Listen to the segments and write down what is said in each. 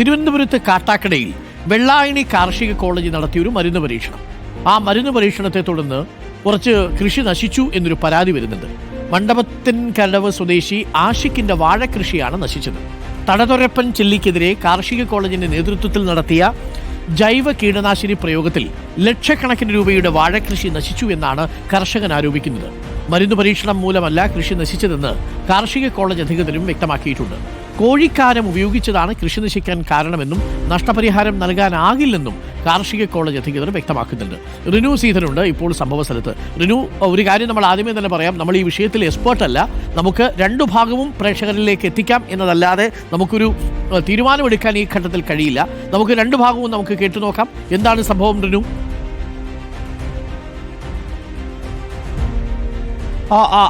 തിരുവനന്തപുരത്ത് കാട്ടാക്കടയിൽ വെള്ളായണി കാർഷിക കോളേജ് നടത്തിയൊരു മരുന്ന് പരീക്ഷണം. ആ മരുന്ന് പരീക്ഷണത്തെ തുടർന്ന് കുറച്ച് കൃഷി നശിച്ചു എന്നൊരു പരാതി വരുന്നുണ്ട്. മണ്ഡപത്തിൻ കടവ് സ്വദേശി ആഷിക്കിന്റെ വാഴകൃഷിയാണ് നശിച്ചത്. തടതൊരപ്പൻ ചെല്ലിക്കെതിരെ കാർഷിക കോളേജിന്റെ നേതൃത്വത്തിൽ നടത്തിയ ജൈവ കീടനാശിനി പ്രയോഗത്തിൽ ലക്ഷക്കണക്കിന് രൂപയുടെ വാഴകൃഷി നശിച്ചു എന്നാണ് കർഷകൻ ആരോപിക്കുന്നത്. മരുന്ന് പരീക്ഷണം മൂലമല്ല കൃഷി നശിച്ചതെന്ന് കാർഷിക കോളേജ് അധികൃതരും വ്യക്തമാക്കിയിട്ടുണ്ട്. കോഴിക്കാരം ഉപയോഗിച്ചതാണ് കൃഷി നശിക്കാൻ കാരണമെന്നും നഷ്ടപരിഹാരം നൽകാനാകില്ലെന്നും കാർഷിക കോളേജ് അധികൃതർ വ്യക്തമാക്കുന്നുണ്ട്. റിനു സീതനുണ്ട് ഇപ്പോൾ സംഭവ സ്ഥലത്ത്. റിനു ഒരു കാര്യം നമ്മൾ ആദ്യമേ തന്നെ പറയാം. നമ്മൾ ഈ വിഷയത്തിൽ എക്സ്പേർട്ട് അല്ല. നമുക്ക് രണ്ടു ഭാഗവും പ്രേക്ഷകരിലേക്ക് എത്തിക്കാം എന്നതല്ലാതെ നമുക്കൊരു തീരുമാനമെടുക്കാൻ ഈ ഘട്ടത്തിൽ കഴിയില്ല. നമുക്ക് രണ്ടു ഭാഗവും നമുക്ക് കേട്ടു നോക്കാം എന്താണ് സംഭവം റിനു?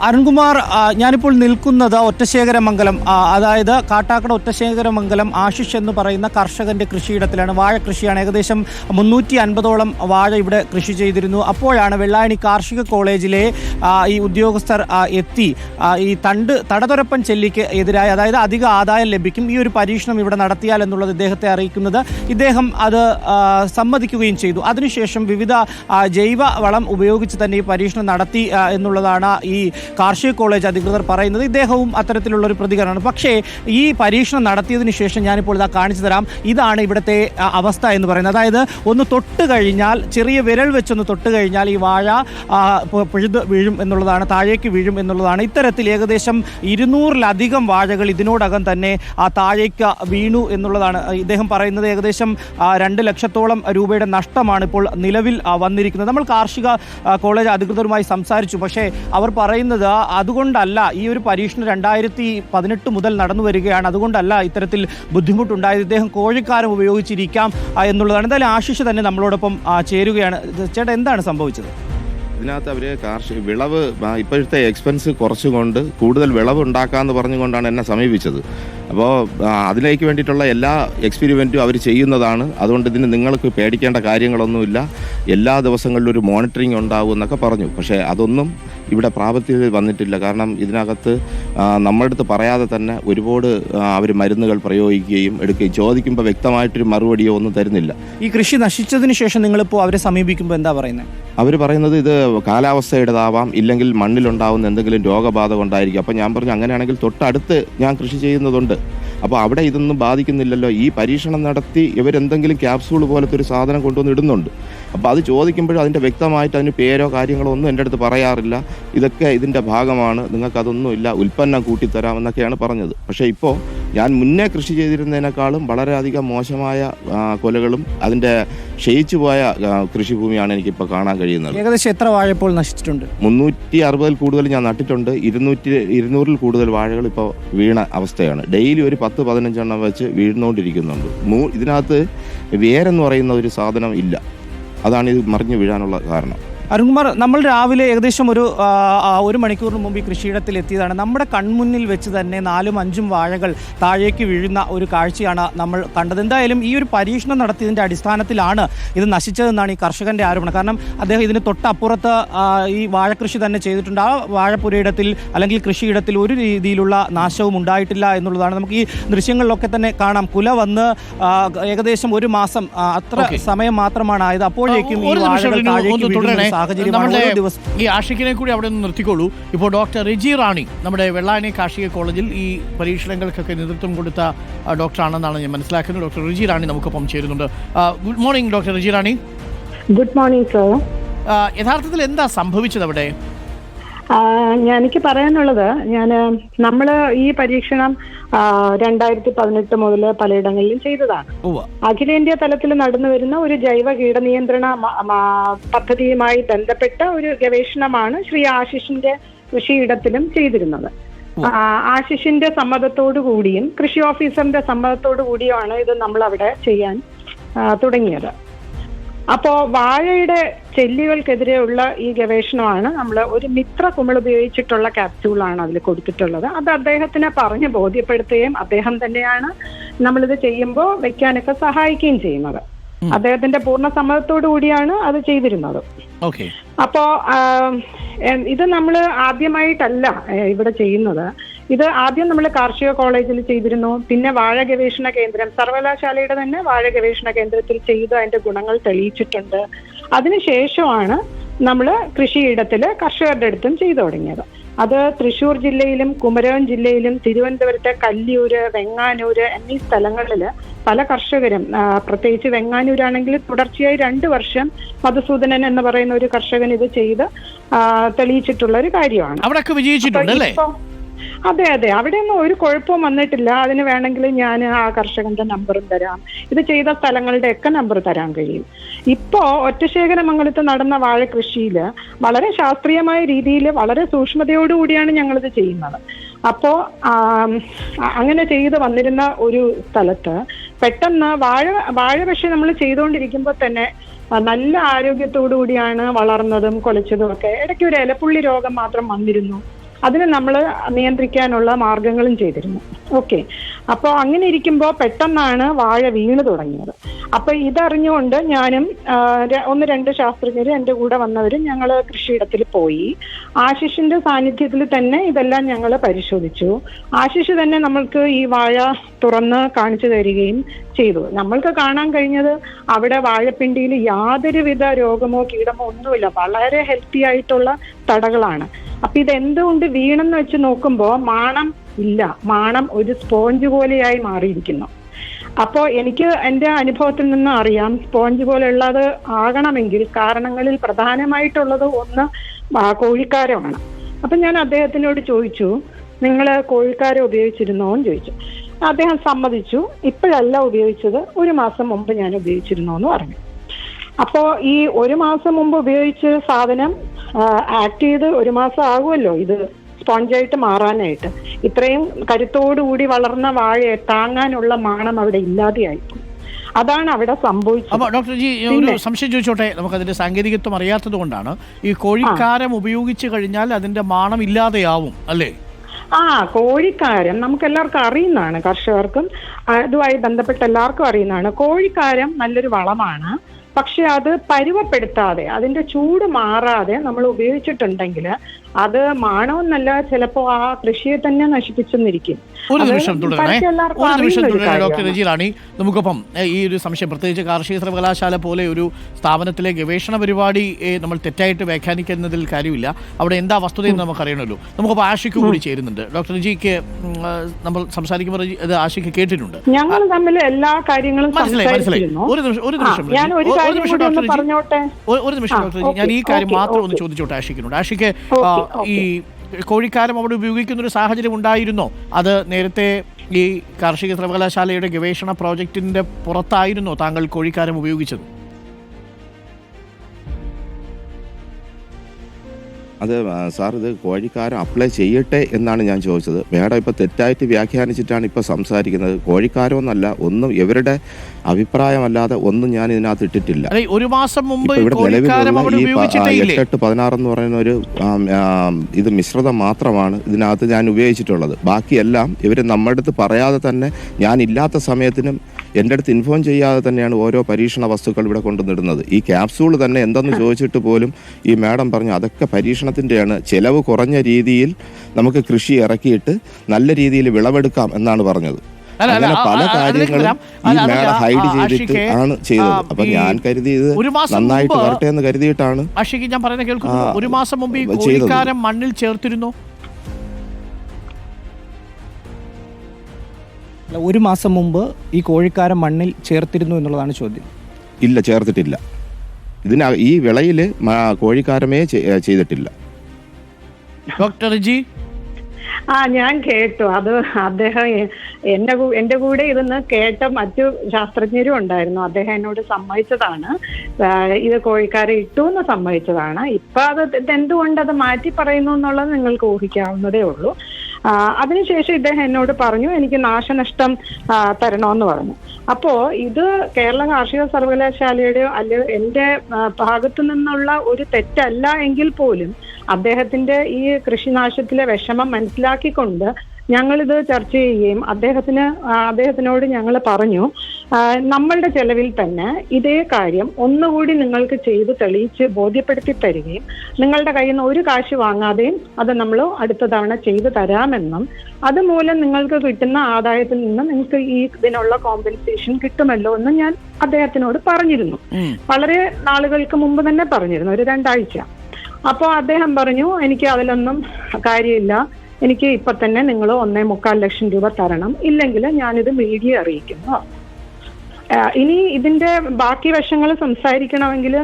അരുൺകുമാർ ഞാനിപ്പോൾ നിൽക്കുന്നത് ഒറ്റശേഖരമംഗലം അതായത് കാട്ടാക്കട ഒറ്റശേഖരമംഗലം ആശിഷ് എന്ന് പറയുന്ന കർഷകന്റെ കൃഷിയിടത്തിലാണ്. വാഴ കൃഷിയാണ്. ഏകദേശം മുന്നൂറ്റി അൻപതോളം വാഴ ഇവിടെ കൃഷി ചെയ്തിരുന്നു. അപ്പോഴാണ് വെള്ളായണി കാർഷിക കോളേജിലെ ഈ ഉദ്യോഗസ്ഥർ എത്തി. ഈ തണ്ട് തടതുരപ്പൻ ചെല്ലിക്ക് എതിരായി അതായത് അധിക ആദായം ലഭിക്കും. ഈ ഒരു പരീക്ഷണം ഇവിടെ നടത്തിയാൽ എന്നുള്ളത് ഇദ്ദേഹത്തെ അറിയിക്കുന്നത്. ഇദ്ദേഹം അത് സമ്മതിക്കുകയും ചെയ്തു. അതിനുശേഷം വിവിധ ജൈവ വളം ഉപയോഗിച്ച് തന്നെ ഈ പരീക്ഷണം നടത്തി എന്നുള്ളതാണ് ഈ കാർഷിക കോളേജ് അധികൃതർ പറയുന്നത് ഇദ്ദേഹവും അത്തരത്തിലുള്ളൊരു പ്രതികരണമാണ്. പക്ഷേ ഈ പരീക്ഷണം നടത്തിയതിനു ശേഷം ഞാനിപ്പോൾ ഇതാ കാണിച്ചു തരാം. ഇതാണ് ഇവിടുത്തെ അവസ്ഥ എന്ന് പറയുന്നത്. അതായത് ഒന്ന് തൊട്ട് കഴിഞ്ഞാൽ ചെറിയ വിരൽ വെച്ചൊന്ന് തൊട്ട് കഴിഞ്ഞാൽ ഈ വാഴ പുഴുത് വീഴും എന്നുള്ളതാണ് താഴേക്ക് വീഴും എന്നുള്ളതാണ്. ഇത്തരത്തിൽ ഏകദേശം ഇരുന്നൂറിലധികം വാഴകൾ ഇതിനോടകം തന്നെ ആ താഴേക്ക് വീണു എന്നുള്ളതാണ്. ഇദ്ദേഹം പറയുന്നത് ഏകദേശം രണ്ട് ലക്ഷത്തോളം രൂപയുടെ നഷ്ടമാണ് ഇപ്പോൾ നിലവിൽ വന്നിരിക്കുന്നത്. നമ്മൾ കാർഷിക കോളേജ് അധികൃതരുമായി സംസാരിച്ചു. പക്ഷേ അവർ പറയുന്നത് അതുകൊണ്ടല്ല ഈ ഒരു പരീക്ഷണം രണ്ടായിരത്തി പതിനെട്ട് മുതൽ നടന്നു വരികയാണ്. അതുകൊണ്ടല്ല ഇത്തരത്തിൽ ബുദ്ധിമുട്ടുണ്ടായത്. ഇദ്ദേഹം കോഴിക്കാരം ഉപയോഗിച്ചിരിക്കാം എന്നുള്ളതാണ്. എന്തായാലും ആശിഷ് തന്നെ നമ്മളോടൊപ്പം ചേരുകയാണ്. ചേട്ടാ എന്താണ് സംഭവിച്ചത്? ഇതിനകത്ത് അവർ കാർഷിക വിളവ് ഇപ്പോഴത്തെ എക്സ്പെൻസ് കുറച്ചുകൊണ്ട് കൂടുതൽ വിളവ് ഉണ്ടാക്കാമെന്ന് പറഞ്ഞുകൊണ്ടാണ് എന്നെ സമീപിച്ചത്. അപ്പോൾ അതിലേക്ക് വേണ്ടിയിട്ടുള്ള എല്ലാ എക്സ്പെരിമെന്റും അവർ ചെയ്യുന്നതാണ്. അതുകൊണ്ട് ഇതിന് നിങ്ങൾക്ക് പേടിക്കേണ്ട കാര്യങ്ങളൊന്നുമില്ല. എല്ലാ ദിവസങ്ങളിലും ഒരു മോണിറ്ററിംഗ് ഉണ്ടാവും എന്നൊക്കെ പറഞ്ഞു. പക്ഷേ അതൊന്നും ഇവിടെ പ്രാബല്യത്തിൽ വന്നിട്ടില്ല. കാരണം ഇതിനകത്ത് നമ്മുടെ അടുത്ത് പറയാതെ തന്നെ ഒരുപാട് അവർ മരുന്നുകൾ പ്രയോഗിക്കുകയും എടുക്കുകയും ചോദിക്കുമ്പോൾ വ്യക്തമായിട്ടൊരു മറുപടിയോ ഒന്നും തരുന്നില്ല. ഈ കൃഷി നശിച്ചതിന് ശേഷം നിങ്ങളിപ്പോൾ അവരെ സമീപിക്കുമ്പോൾ എന്താ പറയുന്നത് അവർ പറയുന്നത് ഇത് കാലാവസ്ഥയുടേതാവാം ഇല്ലെങ്കിൽ മണ്ണിലുണ്ടാവുന്ന എന്തെങ്കിലും രോഗബാധ കൊണ്ടായിരിക്കും. അപ്പോൾ ഞാൻ പറഞ്ഞു അങ്ങനെയാണെങ്കിൽ തൊട്ടടുത്ത് ഞാൻ കൃഷി ചെയ്യുന്നതുണ്ട്. അപ്പോൾ അവിടെ ഇതൊന്നും ബാധിക്കുന്നില്ലല്ലോ. ഈ പരീക്ഷണം നടത്തി ഇവരെന്തെങ്കിലും ക്യാപ്സൂൾ പോലത്തെ ഒരു സാധനം കൊണ്ടുവന്ന് ഇടുന്നുണ്ട്. അപ്പോൾ അത് ചോദിക്കുമ്പോഴും അതിന്റെ വ്യക്തമായിട്ട് അതിന് പേരോ കാര്യങ്ങളോ ഒന്നും എന്റെ അടുത്ത് പറയാറില്ല. ഇതൊക്കെ ഇതിന്റെ ഭാഗമാണ്. നിങ്ങൾക്കതൊന്നുമില്ല ഉൽപ്പന്നം കൂട്ടിത്തരാം എന്നൊക്കെയാണ് പറഞ്ഞത്. പക്ഷേ ഇപ്പോൾ ഞാൻ മുന്നേ കൃഷി ചെയ്തിരുന്നതിനേക്കാളും വളരെയധികം മോശമായ കൊലകളും അതിന്റെ ക്ഷയിച്ചു പോയ കൃഷിഭൂമിയാണ് എനിക്കിപ്പോൾ കാണാൻ കഴിയുന്നത്. ഏകദേശം എത്ര വാഴപ്പോൾ നശിച്ചിട്ടുണ്ട്? മുന്നൂറ്റി അറുപതിൽ കൂടുതൽ ഞാൻ നട്ടിട്ടുണ്ട്. ഇരുന്നൂറ്റി ഇരുന്നൂറിൽ കൂടുതൽ വാഴകൾ ഇപ്പോൾ വീണ അവസ്ഥയാണ്. ഡെയിലി ഒരു പത്ത് പതിനഞ്ചെണ്ണം വെച്ച് വീഴുന്നുകൊണ്ടിരിക്കുന്നുണ്ട് മൂ ഇതിനകത്ത് വേരെന്ന് പറയുന്ന ഒരു സാധനം ഇല്ല. അതാണ് ഇത് മറിഞ്ഞു വീഴാനുള്ള കാരണം. അരുൺകുമാർ നമ്മൾ രാവിലെ ഏകദേശം ഒരു ഒരു മണിക്കൂറിന് മുമ്പ് ഈ കൃഷിയിടത്തിൽ എത്തിയതാണ്. നമ്മുടെ കൺമുന്നിൽ വെച്ച് തന്നെ നാലും അഞ്ചും വാഴകൾ താഴേക്ക് വീഴുന്ന ഒരു കാഴ്ചയാണ് നമ്മൾ കണ്ടത്. എന്തായാലും ഈ ഒരു പരീക്ഷണം നടത്തിയതിന്റെ അടിസ്ഥാനത്തിലാണ് ഇത് നശിച്ചതെന്നാണ് ഈ കർഷകന്റെ ആരോപണം. കാരണം അദ്ദേഹം ഇതിന് തൊട്ടപ്പുറത്ത് ഈ വാഴകൃഷി തന്നെ ചെയ്തിട്ടുണ്ട്. ആ വാഴപ്പുരയിടത്തിൽ അല്ലെങ്കിൽ കൃഷിയിടത്തിൽ ഒരു രീതിയിലുള്ള നാശവും ഉണ്ടായിട്ടില്ല എന്നുള്ളതാണ്. നമുക്ക് ഈ ദൃശ്യങ്ങളിലൊക്കെ തന്നെ കാണാം. കുല വന്ന് ഏകദേശം ഒരു മാസം അത്ര സമയം മാത്രമാണ് ആയത്. അപ്പോഴേക്കും ഈ വാഴകൾ താഴേക്ക് വീഴുന്ന നമ്മുടെ ഈ ആഷിക്കിനെ കൂടി അവിടെ നിന്ന് നിർത്തിക്കോളൂ. ഇപ്പോൾ ഡോക്ടർ റിജി റാണി നമ്മുടെ വെള്ളായണി കാർഷിക കോളേജിൽ ഈ പരീക്ഷണങ്ങൾക്കൊക്കെ നേതൃത്വം കൊടുത്ത ഡോക്ടർ ഡോക്ടറാണെന്നാണ് ഞാൻ മനസ്സിലാക്കുന്നത്. ഡോക്ടർ റിജി റാണി നമുക്കൊപ്പം ചേരുന്നുണ്ട്. Good morning doctor Riji Rani. Good morning sir. യഥാർത്ഥത്തിൽ എന്താ സംഭവിച്ചത് അവിടെ ഞാൻ എനിക്ക് പറയാനുള്ളത് ഞാൻ നമ്മൾ ഈ പരീക്ഷണം രണ്ടായിരത്തി പതിനെട്ട് മുതൽ പലയിടങ്ങളിലും ചെയ്തതാണ്. അഖിലേന്ത്യാ തലത്തിൽ നടന്നു വരുന്ന ഒരു ജൈവ കീടനിയന്ത്രണ പദ്ധതിയുമായി ബന്ധപ്പെട്ട ഒരു ഗവേഷണമാണ് ശ്രീ ആശിഷിന്റെ കൃഷിയിടത്തിലും ചെയ്തിരുന്നത്. ആശിഷിന്റെ സമ്മതത്തോടു കൂടിയും കൃഷി ഓഫീസറിന്റെ സമ്മതത്തോടു കൂടിയുമാണ് ഇത് നമ്മൾ അവിടെ ചെയ്യാൻ തുടങ്ങിയത്. അപ്പോ വാഴയുടെ ചെല്ലികൾക്കെതിരെയുള്ള ഈ ഗവേഷണമാണ് നമ്മൾ ഒരു മിത്ര കുമിൾ ഉപയോഗിച്ചിട്ടുള്ള ക്യാപ്സ്യൂളാണ് അതിൽ കൊടുത്തിട്ടുള്ളത്. അത് അദ്ദേഹത്തിനെ പറഞ്ഞ് ബോധ്യപ്പെടുത്തുകയും അദ്ദേഹം തന്നെയാണ് നമ്മളിത് ചെയ്യുമ്പോൾ വെക്കാനൊക്കെ സഹായിക്കുകയും ചെയ്യുന്നത്. അദ്ദേഹത്തിന്റെ പൂർണ സമ്മതത്തോടു കൂടിയാണ് അത് ചെയ്തിരുന്നത്. അപ്പോ ഇത് നമ്മൾ ആദ്യമായിട്ടല്ല ഇവിടെ ചെയ്യുന്നത്. ഇത് ആദ്യം നമ്മൾ കാർഷിക കോളേജിൽ ചെയ്തിരുന്നു. പിന്നെ വാഴ ഗവേഷണ കേന്ദ്രം സർവകലാശാലയുടെ തന്നെ വാഴ ഗവേഷണ കേന്ദ്രത്തിൽ ചെയ്ത് അതിന്റെ ഗുണങ്ങൾ തെളിയിച്ചിട്ടുണ്ട്. അതിനുശേഷമാണ് നമ്മൾ കൃഷിയിടത്തിൽ കർഷകരുടെ അടുത്തും ചെയ്തു തുടങ്ങിയത്. അത് തൃശൂർ ജില്ലയിലും കുമരകം ജില്ലയിലും തിരുവനന്തപുരത്തെ കല്ലിയൂര് വെങ്ങാനൂര് എന്നീ സ്ഥലങ്ങളിൽ പല കർഷകരും പ്രത്യേകിച്ച് വെങ്ങാനൂരാണെങ്കിൽ തുടർച്ചയായി രണ്ട് വർഷം മധുസൂദനൻ എന്ന് പറയുന്ന ഒരു കർഷകൻ ഇത് ചെയ്ത് തെളിയിച്ചിട്ടുള്ള ഒരു കാര്യമാണ്. അവിടെയൊക്കെ വിജയിച്ചിട്ടുണ്ട് അതെ അതെ. അവിടെയൊന്നും ഒരു കുഴപ്പവും വന്നിട്ടില്ല. അതിന് വേണമെങ്കിൽ ഞാൻ ആ കർഷകന്റെ നമ്പറും തരാം. ഇത് ചെയ്ത സ്ഥലങ്ങളുടെ ഒക്കെ നമ്പർ തരാൻ കഴിയും. ഇപ്പോ ഒറ്റശേഖരമംഗലത്ത് നടന്ന വാഴ കൃഷിയിൽ വളരെ ശാസ്ത്രീയമായ രീതിയിൽ വളരെ സൂക്ഷ്മതയോടുകൂടിയാണ് ഞങ്ങളിത് ചെയ്യുന്നത്. അപ്പോ ആം, അ- അങ്ങനെ ചെയ്ത് വന്നിരുന്ന ഒരു സ്ഥലത്ത് പെട്ടെന്ന് വാഴ വാഴ പക്ഷെ നമ്മൾ ചെയ്തുകൊണ്ടിരിക്കുമ്പോൾ തന്നെ നല്ല ആരോഗ്യത്തോടു കൂടിയാണ് വളർന്നതും കൊലച്ചതും ഒക്കെ. ഇടയ്ക്ക് ഒരു ഇലപ്പുള്ളി രോഗം മാത്രം വന്നിരുന്നു. അതിന് നമ്മൾ നിയന്ത്രിക്കാനുള്ള മാർഗങ്ങളും ചെയ്തിരുന്നു. ഓക്കെ. അപ്പോൾ അങ്ങനെ ഇരിക്കുമ്പോൾ പെട്ടെന്നാണ് വാഴ വീണ് തുടങ്ങിയത്. അപ്പോൾ ഇതറിഞ്ഞുകൊണ്ട് ഞാനും ഒന്ന് രണ്ട് ശാസ്ത്രജ്ഞർ എന്റെ കൂടെ വന്നവരും ഞങ്ങൾ കൃഷിയിടത്തിൽ പോയി. ആശിഷിന്റെ സാന്നിധ്യത്തിൽ തന്നെ ഇതെല്ലാം ഞങ്ങൾ പരിശോധിച്ചു. ആശിഷ് തന്നെ നമ്മൾക്ക് ഈ വാഴ തുറന്ന് കാണിച്ചു തരികയും ചെയ്തു. നമ്മൾക്ക് കാണാൻ കഴിഞ്ഞത് അവിടെ വാഴപ്പിണ്ടിയിൽ യാതൊരുവിധ രോഗമോ കീടമോ ഒന്നുമില്ല. വളരെ ഹെൽത്തി ആയിട്ടുള്ള തടകളാണ്. അപ്പൊ ഇത് എന്തുകൊണ്ട് വീണെന്ന് വെച്ച് നോക്കുമ്പോൾ മാണം ഇല്ല. മാണം ഒരു സ്പോഞ്ച് പോലെയായി മാറിയിരിക്കുന്നു. അപ്പോൾ എനിക്ക് എന്റെ അനുഭവത്തിൽ നിന്ന് അറിയാം സ്പോഞ്ച് പോലെയുള്ളത് ആകണമെങ്കിൽ കാരണങ്ങളിൽ പ്രധാനമായിട്ടുള്ളത് ഒന്ന് കോഴിക്കാരമാണ് അപ്പം ഞാൻ അദ്ദേഹത്തിനോട് ചോദിച്ചു നിങ്ങൾ കോഴിക്കാരം ഉപയോഗിച്ചിരുന്നോ? എന്ന് ചോദിച്ചു. അദ്ദേഹം സമ്മതിച്ചു. ഇപ്പോഴല്ല ഉപയോഗിച്ചത്. ഒരു മാസം മുമ്പ് ഞാൻ ഉപയോഗിച്ചിരുന്നോ എന്ന് പറഞ്ഞു. അപ്പോ ഈ ഒരു മാസം മുമ്പ് ഉപയോഗിച്ച സാധനം ആക്ട് ചെയ്ത് ഒരു മാസം ആകുമല്ലോ ഇത് സ്പോഞ്ചായിട്ട് മാറാനായിട്ട്. ഇത്രയും കരുത്തോടുകൂടി വളർന്ന വാഴയെ താങ്ങാനുള്ള മാണം അവിടെ ഇല്ലാതെയായി. അതാണ് അവിടെ സംഭവിച്ചത്. അപ്പൊ ഡോക്ടർ ജി ഒരു സംശയം ചോദിച്ചോട്ടെ നമുക്ക് അതിന്റെ സാങ്കേതികത്വം അറിയാത്തത് കൊണ്ടാണ് ഈ കോഴിക്കാരം ഉപയോഗിച്ച് കഴിഞ്ഞാൽ അതിന്റെ മാണം ഇല്ലാതെയാവും അല്ലേ? ആ കോഴിക്കാരം നമുക്ക് എല്ലാവർക്കും അറിയുന്നതാണ് കർഷകർക്കും അതുമായി ബന്ധപ്പെട്ട എല്ലാവർക്കും അറിയുന്നതാണ്. കോഴിക്കാരം നല്ലൊരു വളമാണ്. പക്ഷെ അത് പരുവപ്പെടുത്താതെ അതിന്റെ ചൂട് മാറാതെ നമ്മൾ ഉപയോഗിച്ചിട്ടുണ്ടെങ്കിൽ അത് മാണമെന്നല്ല ചിലപ്പോ ആ കൃഷിയെ തന്നെ നശിപ്പിച്ചെന്നിരിക്കും. ഒരു നിമിഷം തുടരണേ. ഒരു നിമിഷം തുടരണേ ഡോക്ടർ റാണി നമുക്കൊപ്പം ഈ ഒരു സംശയം പ്രത്യേകിച്ച് കാർഷിക സർവകലാശാല പോലെ ഒരു സ്ഥാപനത്തിലെ ഗവേഷണ പരിപാടി നമ്മൾ തെറ്റായിട്ട് വ്യാഖ്യാനിക്കുന്നതിൽ കാര്യമില്ല. അവിടെ എന്താ വസ്തുതയെന്ന് നമുക്ക് അറിയണമല്ലോ നമുക്കപ്പോൾ ആഷിക്ക് കൂടി ചേരുന്നുണ്ട്. ഡോക്ടർ രജിക്ക് നമ്മൾ സംസാരിക്കുമ്പോൾ ഇത് ആഷിക്ക് കേട്ടിട്ടുണ്ട്. ഞങ്ങൾ തമ്മിൽ എല്ലാ കാര്യങ്ങളും മനസ്സിലായി മനസ്സിലായി. ഒരു നിമിഷം ഒരു നിമിഷം ഞാൻ ഒരു ഒ- കാര്യം കൂടി ഒന്ന് പറഞ്ഞോട്ടെ? ഒരു നിമിഷം ഡോക്ടർ ഞാൻ ഈ കാര്യം മാത്രം ഒന്ന് ചോദിച്ചോട്ടെ ആഷിക്കിനോട് ആഷിക്ക് ഈ കോഴിക്കാരം അവിടെ ഉപയോഗിക്കുന്ന ഒരു സാഹചര്യം ഉണ്ടായിരുന്നോ. അത് നേരത്തെ ഈ കാർഷിക സർവകലാശാലയുടെ ഗവേഷണ പ്രോജക്റ്റിന്റെ പുറത്തായിരുന്നോ താങ്കൾ കോഴിക്കാരം ഉപയോഗിച്ചത്. അത് സാർ ഇത് കോഴിക്കാരൻ അപ്ലൈ ചെയ്യട്ടെ എന്നാണ് ഞാൻ ചോദിച്ചത്. മേഡം ഇപ്പോൾ തെറ്റായിട്ട് വ്യാഖ്യാനിച്ചിട്ടാണ് ഇപ്പോൾ സംസാരിക്കുന്നത്. കോഴിക്കാരോന്നല്ല ഒന്നും ഇവരുടെ അഭിപ്രായമല്ലാതെ ഒന്നും ഞാൻ ഇതിനകത്ത് ഇട്ടിട്ടില്ല. ഒരു മാസം മുമ്പ് ഇവിടെ നിലവിൽ നിലവിലുള്ള ഈ എട്ട് എട്ടെട്ട് പതിനാറ് എന്ന് പറയുന്ന ഒരു ഇത് മിശ്രിതം മാത്രമാണ് ഇതിനകത്ത് ഞാൻ ഉപയോഗിച്ചിട്ടുള്ളത്. ബാക്കിയെല്ലാം ഇവർ നമ്മുടെ അടുത്ത് പറയാതെ തന്നെ ഞാൻ ഇല്ലാത്ത സമയത്തിനും എന്റെ അടുത്ത് ഇൻഫോം ചെയ്യാതെ തന്നെയാണ് ഓരോ പരീക്ഷണ വസ്തുക്കൾ ഇവിടെ കൊണ്ടുവന്നിടുന്നത്. ഈ ക്യാപ്സൂൾ തന്നെ എന്തെന്ന് ചോദിച്ചിട്ട് പോലും ഈ മാഡം പറഞ്ഞു അതൊക്കെ പരീക്ഷണത്തിന്റെയാണ്. ചിലവ് കുറഞ്ഞ രീതിയിൽ നമുക്ക് കൃഷി ഇറക്കിയിട്ട് നല്ല രീതിയിൽ വിളവെടുക്കാം എന്നാണ് പറഞ്ഞത്. അങ്ങനെ പല കാര്യങ്ങളും ഈ മേഡം ഹൈഡ് ചെയ്തിട്ട് ആണ് ചെയ്തത്. അപ്പൊ ഞാൻ കരുതിയത് ഒരു മാസം നന്നായിട്ട് വരട്ടെ എന്ന് കരുതിയിട്ടാണ് ആഷിക്ക് ഞാൻ പറയുന്നത് കേൾക്കുന്നു. ഒരു മാസം മുമ്പ് ഈ ചെയ്തത്. കോഴിക്കാരം മണ്ണിൽ ചേർത്തിരുന്നു. അല്ല, ഒരു മാസം മുമ്പ് ഈ കോഴിക്കാരൻ മണ്ണിൽ ചേർത്തിരുന്നു എന്നുള്ളതാണ് ചോദ്യം. ഇല്ല ചേർത്തിട്ടില്ല. ഇതിന ഈ വിളയിൽ കോഴിക്കാരമേ ചെയ്തിട്ടില്ല. ഡോക്ടർ ജി? ആ ഞാൻ കേട്ടു. അത് അദ്ദേഹം എന്നെ എന്റെ കൂടെ ഇരുന്ന് കേട്ട മറ്റു ശാസ്ത്രജ്ഞരും ഉണ്ടായിരുന്നു. അദ്ദേഹം എന്നോട് സമ്മതിച്ചതാണ്. ഇത് കോഴിക്കാരെ ഇട്ടു എന്ന് സമ്മതിച്ചതാണ്. ഇപ്പൊ അത് എന്തുകൊണ്ട് അത് മാറ്റി പറയുന്നു എന്നുള്ളത് നിങ്ങൾക്ക് ഊഹിക്കാവുന്നതേ ഉള്ളൂ. അതിനുശേഷം ഇദ്ദേഹം എന്നോട് പറഞ്ഞു എനിക്ക് നാശനഷ്ടം തരണമെന്ന് പറഞ്ഞു. അപ്പോ ഇത് കേരള കാർഷിക സർവകലാശാലയുടെ അല്ലെ എന്റെ ഭാഗത്തു നിന്നുള്ള ഒരു തെറ്റല്ല എങ്കിൽ പോലും അദ്ദേഹത്തിന്റെ ഈ കൃഷിനാശത്തിലെ വിഷമം മനസ്സിലാക്കിക്കൊണ്ട് ഞങ്ങളിത് ചർച്ച ചെയ്യുകയും അദ്ദേഹത്തിന് അദ്ദേഹത്തിനോട് ഞങ്ങൾ പറഞ്ഞു നമ്മളുടെ ചെലവിൽ തന്നെ ഇതേ കാര്യം ഒന്നുകൂടി നിങ്ങൾക്ക് ചെയ്ത് തെളിയിച്ച് ബോധ്യപ്പെടുത്തി തരികയും നിങ്ങളുടെ കയ്യിൽ നിന്ന് ഒരു കാശ് വാങ്ങാതെയും അത് നമ്മൾ അടുത്ത തവണ ചെയ്തു തരാമെന്നും അതുമൂലം നിങ്ങൾക്ക് കിട്ടുന്ന ആദായത്തിൽ നിന്ന് നിങ്ങൾക്ക് ഈ ഇതിനുള്ള കോമ്പൻസേഷൻ കിട്ടുമല്ലോ എന്ന് ഞാൻ അദ്ദേഹത്തിനോട് പറഞ്ഞിരുന്നു. വളരെ നാളുകൾക്ക് മുമ്പ് തന്നെ പറഞ്ഞിരുന്നു ഒരു രണ്ടാഴ്ച. അപ്പോൾ അദ്ദേഹം പറഞ്ഞു എനിക്ക് അതിലൊന്നും കാര്യമില്ല. എനിക്ക് ഇപ്പൊ തന്നെ നിങ്ങൾ ഒന്നേ മുക്കാൽ ലക്ഷം രൂപ തരണം. ഇല്ലെങ്കിൽ ഞാനിത് മീഡിയ അറിയിക്കുന്നു. ഇനി ഇതിന്റെ ബാക്കി വശങ്ങൾ സംസാരിക്കണമെങ്കിൽ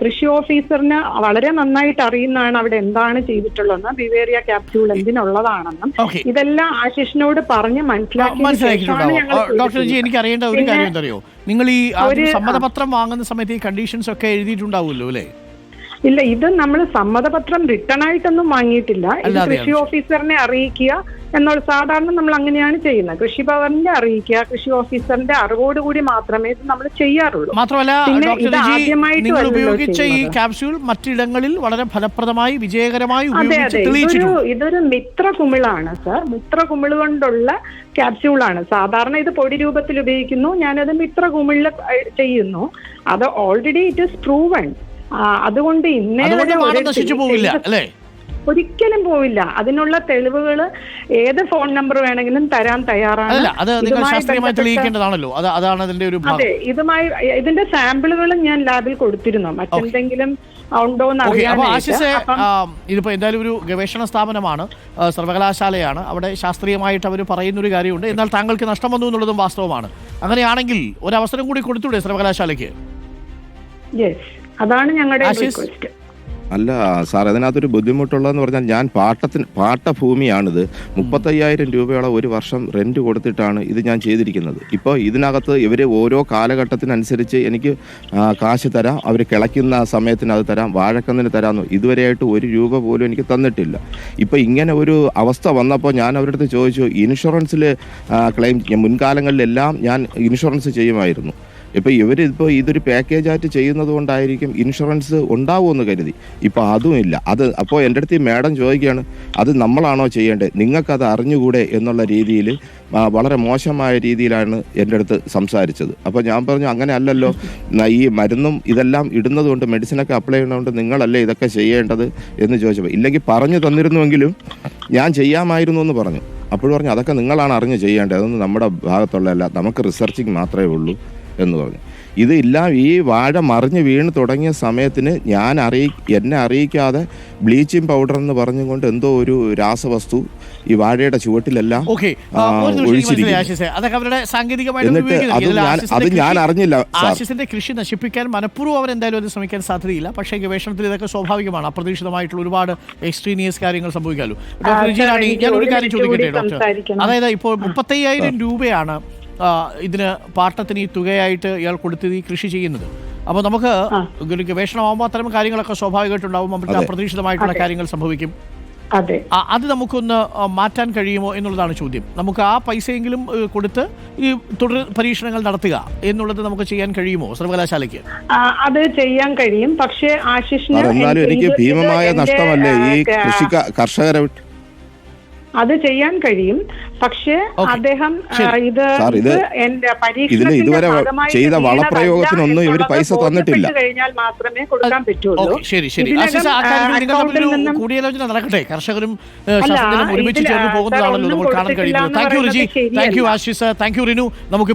കൃഷി ഓഫീസറിന് വളരെ നന്നായിട്ട് അറിയുന്നതാണ് അവിടെ എന്താണ് ചെയ്തിട്ടുള്ളതെന്ന്. ബിവേറിയ ക്യാപ്സ്യൂൾ എന്തിനുള്ളതാണെന്നും ഇതെല്ലാം ആശിഷിനോട് പറഞ്ഞ് മനസ്സിലാക്കി എനിക്ക് അറിയേണ്ട ഒരു പിന്നെ- കാര്യം എന്തറിയോ നിങ്ങൾ ഈ സമ്മതപത്രം വാങ്ങുന്ന സമയത്ത് ഈ കണ്ടീഷൻസ് ഒക്കെ എഴുതിയിട്ടുണ്ടാവുമല്ലോ അല്ലേ? ഇല്ല ഇത് നമ്മൾ സമ്മതപത്രം റിട്ടേൺ ആയിട്ടൊന്നും വാങ്ങിയിട്ടില്ല. ഇത് കൃഷി ഓഫീസറിനെ അറിയിക്കുക എന്നുള്ള സാധാരണ നമ്മൾ അങ്ങനെയാണ് ചെയ്യുന്നത്. കൃഷി ഭവനിന്റെ അറിയിക്കുക കൃഷി ഓഫീസറിന്റെ അറിവോടുകൂടി മാത്രമേ ഇത് നമ്മൾ ചെയ്യാറുള്ളൂ. മാത്രമല്ല നിങ്ങൾ ഉപയോഗിച്ച ഈ. ക്യാപ്സ്യൂൾ മറ്റിടങ്ങളിൽ വളരെ ഫലപ്രദമായി വിജയകരമായി അതെ അതെ. ഇതൊരു മിത്ര കുമിളാണ് സർ. മിത്ര കുമിൾ കൊണ്ടുള്ള ക്യാപ്സ്യൂളാണ് സാധാരണ ഇത് പൊടി രൂപത്തിൽ ഉപയോഗിക്കുന്നു. ഞാനത് മിത്ര കുമിളിൽ ചെയ്യുന്നു. അത് ഓൾറെഡി ഇറ്റ് ഇസ് പ്രൂവൺ അതുകൊണ്ട് ഇന്നേ വരെ നശിച്ചു പോവില്ല അല്ലേ? ഒരിക്കലും പോവില്ല. അതിനുള്ള തെളിവുകൾ ഏത് ഫോൺ നമ്പർ വേണമെങ്കിലും തരാൻ തയ്യാറാണ്. അത് നിങ്ങൾ ശാസ്ത്രീയമായി തെളിയിക്കേണ്ടതാണല്ലോ. അതാണ് അതിന്റെ ഒരു അതെ ഇതുമായി ഇതിന്റെ സാമ്പിളുകളും ഞാൻ ലാബിൽ കൊടുത്തിരുന്നു. മറ്റെന്തെങ്കിലും ഉണ്ടോ എന്ന് ഇതിപ്പോ എന്തായാലും ഒരു ഗവേഷണ സ്ഥാപനമാണ് സർവകലാശാലയാണ്. അവിടെ ശാസ്ത്രീയമായിട്ട് അവർ പറയുന്ന ഒരു കാര്യമുണ്ട്. എന്നാൽ താങ്കൾക്ക് നഷ്ടം വന്നു എന്നുള്ളതും വാസ്തവമാണ്. അങ്ങനെയാണെങ്കിൽ ഒരു അവസരം കൂടി കൊടുത്തൂടെ സർവകലാശാലയ്ക്ക്? യെസ് അതാണ് ഞങ്ങളുടെ? റിക്വസ്റ്റ് അല്ല സാർ അതിനകത്തൊരു ബുദ്ധിമുട്ടുള്ളതെന്ന് പറഞ്ഞാൽ ഞാൻ പാട്ടത്തിന് പാട്ടഭൂമിയാണിത്. മുപ്പത്തയ്യായിരം രൂപയോളം ഒരു വർഷം റെന്റ് കൊടുത്തിട്ടാണ് ഇത് ഞാൻ ചെയ്തിരിക്കുന്നത്. ഇപ്പോൾ ഇതിനകത്ത് ഇവർ ഓരോ കാലഘട്ടത്തിനനുസരിച്ച് എനിക്ക് കാശ് തരാം. അവർ കിളയ്ക്കുന്ന സമയത്തിന് അത് തരാം. വാഴക്കന്നിന് തരാമെന്ന്. ഇതുവരെയായിട്ട് ഒരു രൂപ പോലും എനിക്ക് തന്നിട്ടില്ല. ഇപ്പോൾ ഇങ്ങനെ ഒരു അവസ്ഥ വന്നപ്പോൾ ഞാൻ അവരുടെ അടുത്ത് ചോദിച്ചു ഇൻഷുറൻസിൽ ക്ലെയിം മുൻകാലങ്ങളിലെല്ലാം ഞാൻ ഇൻഷുറൻസ് ചെയ്യുമായിരുന്നു. ഇപ്പോൾ ഇവരിപ്പോൾ ഇതൊരു പാക്കേജായിട്ട് ചെയ്യുന്നത് കൊണ്ടായിരിക്കും ഇൻഷുറൻസ് ഉണ്ടാവുമെന്ന് കരുതി. ഇപ്പോൾ അതുമില്ല അത് അപ്പോൾ എന്റെ അടുത്ത് ഈ മാഡം ചോദിക്കുകയാണ് അത് നമ്മളാണോ ചെയ്യേണ്ടത് നിങ്ങൾക്കത് അറിഞ്ഞുകൂടെ? എന്നുള്ള രീതിയിൽ വളരെ മോശമായ രീതിയിലാണ് എന്റെ അടുത്ത് സംസാരിച്ചത്. അപ്പോൾ ഞാൻ പറഞ്ഞു അങ്ങനെ അല്ലല്ലോ. ഈ മരുന്നും ഇതെല്ലാം ഇടുന്നത് കൊണ്ട് മെഡിസിനൊക്കെ അപ്ലൈ ചെയ്യുന്നതുകൊണ്ട് നിങ്ങളല്ലേ ഇതൊക്കെ ചെയ്യേണ്ടത്? എന്ന് ചോദിച്ചപ്പോൾ ഇല്ലെങ്കിൽ പറഞ്ഞു തന്നിരുന്നുവെങ്കിലും ഞാൻ ചെയ്യാമായിരുന്നു എന്ന് പറഞ്ഞു. അപ്പോഴും പറഞ്ഞു അതൊക്കെ നിങ്ങളാണ് അറിഞ്ഞ് ചെയ്യേണ്ടത്. അതൊന്നും നമ്മുടെ ഭാഗത്തുള്ളതല്ല. നമുക്ക് റിസർച്ചിങ് മാത്രമേ ഉള്ളൂ. എന്ന് പറഞ്ഞു. ഇത് ഇല്ല ഈ വാഴ മറിഞ്ഞ് വീണ് തുടങ്ങിയ സമയത്തിന് ഞാൻ അറിയി എന്നെ അറിയിക്കാതെ ബ്ലീച്ചിങ് പൗഡർ എന്ന് പറഞ്ഞുകൊണ്ട് എന്തോ ഒരു രാസവസ്തു ഈ വാഴയുടെ ചുവട്ടിലെല്ലാം എന്നിട്ട് അത് ഞാൻ അത് ഞാൻ കൃഷി- അറിഞ്ഞില്ല ആശിസിന്റെ കൃഷി നശിപ്പിക്കാൻ മനഃപൂർവം അവർ എന്തായാലും അത് ശ്രമിക്കാൻ സാധ്യതയില്ല. പക്ഷേ ഗവേഷണത്തിൽ ഇതൊക്കെ സ്വാഭാവികമാണ്. അപ്രതീക്ഷിതമായിട്ടുള്ള ഒരുപാട് എക്സ്ട്രീനിയസ് കാര്യങ്ങൾ സംഭവിക്കാമല്ലോ. ഡോക്ടർ ഞാൻ ഒരു കാര്യം ചോദിക്കട്ടെ ഡോക്ടർ? അതായത് ഇപ്പോൾ മുപ്പത്തയ്യായിരം രൂപയാണ് ഇതിന് പാട്ടത്തിന് ഈ തുകയായിട്ട് ഇയാൾ കൊടുത്തത് ഈ കൃഷി ചെയ്യുന്നത്. അപ്പോൾ നമുക്ക് ഒരു ഗവേഷണമാകുമ്പോൾ അത്തരം കാര്യങ്ങളൊക്കെ സ്വാഭാവികമായിട്ടുണ്ടാവും. നമുക്ക്. അപ്രതീക്ഷിതമായിട്ടുള്ള കാര്യങ്ങൾ സംഭവിക്കും. അതെ. നമുക്കൊന്ന് മാറ്റാൻ കഴിയുമോ എന്നുള്ളതാണ് ചോദ്യം. നമുക്ക് ആ പൈസയെങ്കിലും കൊടുത്ത് ഈ തുടർ പരീക്ഷണങ്ങൾ നടത്തുക എന്നുള്ളത് നമുക്ക് ചെയ്യാൻ കഴിയുമോ സർവകലാശാലയ്ക്ക്? അത് ചെയ്യാൻ കഴിയും. പക്ഷേ ആശിഷിന് എന്നാലും എനിക്ക് ഭീമമായ നഷ്ടമല്ലേ ഈ കൃഷി കർഷകരെ അത് ചെയ്യാൻ കഴിയും. പക്ഷേ അദ്ദേഹം ഇത് എന്റെ പരീക്ഷണത്തിന്റെ വളപ്രയോഗത്തിനൊന്നും ഇവർ പൈസ തന്നിട്ടില്ല. കഴിഞ്ഞാൽ മാത്രമേ കൊടുക്കാൻ പറ്റുള്ളൂ. ശരി ശരി. കൂടിയാലോചന നടക്കട്ടെ. കർഷകരും ശാസ്ത്രജ്ഞരും ഒരുമിച്ച് ചേർന്ന് പോകുന്നതാണല്ലോ നമ്മൾ കാണാൻ കഴിയുന്നു കഴിയുന്നത് thank you Riji thank you Ashis. Thank you Rinu നമുക്ക്